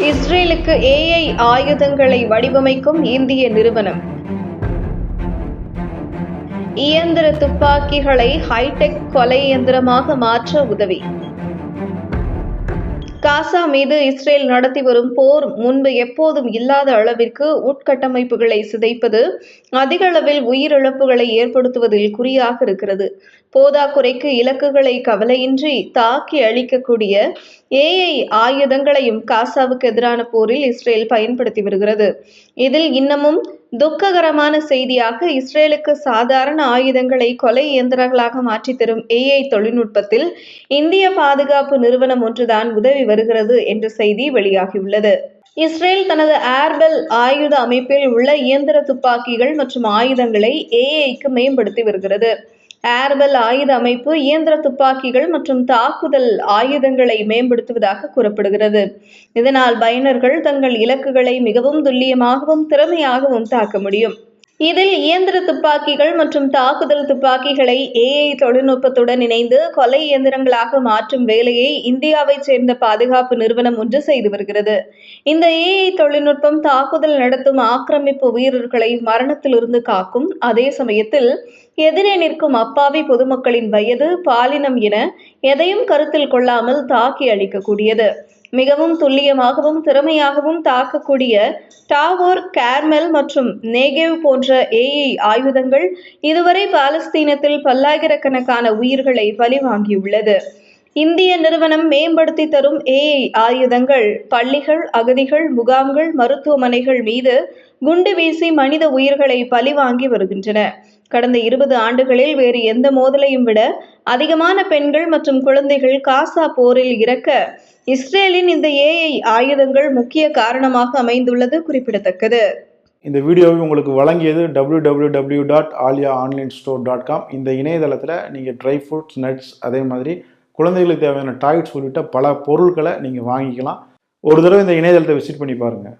இஸ்ரேலுக்கு ஏஐ ஆயுதங்களை வடிவமைக்கும் இந்திய நிறுவனம். இயந்திர துப்பாக்கிகளை ஹைடெக் கொலை இயந்திரமாக மாற்ற உதவி. காசா மீது இஸ்ரேல் நடத்தி வரும் போர் முன்பு எப்போதும் இல்லாத அளவிற்கு உட்கட்டமைப்புகளை சிதைப்பது அதிக அளவில் உயிரிழப்புகளை ஏற்படுத்துவதில் குறியாக இருக்கிறது. போதாக்குறைக்கு இலக்குகளை கவலையின்றி தாக்கி அழிக்கக்கூடிய ஏஐ ஆயுதங்களையும் காசாவுக்கு எதிரான போரில் இஸ்ரேல் பயன்படுத்தி வருகிறது. இதில் இன்னமும் துக்ககரமான செய்தியாக இஸ்ரேலுக்கு சாதாரண ஆயுதங்களை கொலை இயந்திரங்களாக மாற்றித் தரும் ஏஐ தொழில்நுட்பத்தில் இந்திய பாதுகாப்பு நிறுவனம் ஒன்றுதான் உதவி வருகிறது என்ற செய்தி வெளியாகியுள்ளது. இஸ்ரேல் தனது ஏர்பெல் ஆயுத அமைப்பில் உள்ள இயந்திர துப்பாக்கிகள் மற்றும் ஆயுதங்களை ஏஐக்கு மேம்படுத்தி வருகிறது. ஏர்பெல் ஆயுத அமைப்பு இயந்திர துப்பாக்கிகள் மற்றும் தாக்குதல் ஆயுதங்களை மேம்படுத்துவதாக கூறப்படுகிறது. இதனால் பயனர்கள் தங்கள் இலக்குகளை மிகவும் துல்லியமாகவும் திறமையாகவும் தாக்க முடியும். இதில் இயந்திர துப்பாக்கிகள் மற்றும் தாக்குதல் துப்பாக்கிகளை ஏஐ தொழில்நுட்பத்துடன் இணைந்து கொலை இயந்திரங்களாக மாற்றும் வேலையை இந்தியாவைச் சேர்ந்த பாதுகாப்பு நிறுவனம் ஒன்று செய்து வருகிறது. இந்த ஏஐ தொழில்நுட்பம் தாக்குதல் நடத்தும் ஆக்கிரமிப்பு வீரர்களை மரணத்திலிருந்து காக்கும். அதே சமயத்தில் எதிரே நிற்கும் அப்பாவி பொதுமக்களின் வயது பாலினம் என எதையும் கருத்தில் கொள்ளாமல் தாக்கி அளிக்கக்கூடியது மிகவும் துல்லியமாகவும் திறமையாகவும் தாக்கக்கூடிய டாவோர் கேர்மெல் மற்றும் நேகேவ் போன்ற ஏஐ ஆயுதங்கள் இதுவரை பாலஸ்தீனத்தில் பல்லாயிரக்கணக்கான உயிர்களை பலிவாங்கியுள்ளது இந்திய நிறுவனம் மேம்படுத்தி தரும் ஏஐ ஆயுதங்கள் பள்ளிகள் அகதிகள் முகாம்கள் மருத்துவமனைகள் மீது குண்டு வீசி மனித உயிர்களை பலிவாங்கி வருகின்றன. கடந்த இருபது ஆண்டுகளில் வேறு எந்த மோதலையும் விட அதிகமான பெண்கள் மற்றும் குழந்தைகள் காசா போரில் இறக்க இஸ்ரேலின் இந்த ஏஐ ஆயுதங்கள் முக்கிய காரணமாக அமைந்துள்ளது குறிப்பிடத்தக்கது. இந்த வீடியோவை உங்களுக்கு வழங்கியது www.alia dot Alia online store dot com இந்த இணையதளத்தில் நீங்கள் ட்ரை ஃப்ரூட்ஸ் நட்ஸ் அதே மாதிரி குழந்தைகளுக்கு தேவையான டாய்ஸ் உள்ளிட்ட பல பொருட்களை நீங்கள் வாங்கிக்கலாம். ஒரு தடவை இந்த இணையதளத்தை விசிட் பண்ணி பாருங்கள்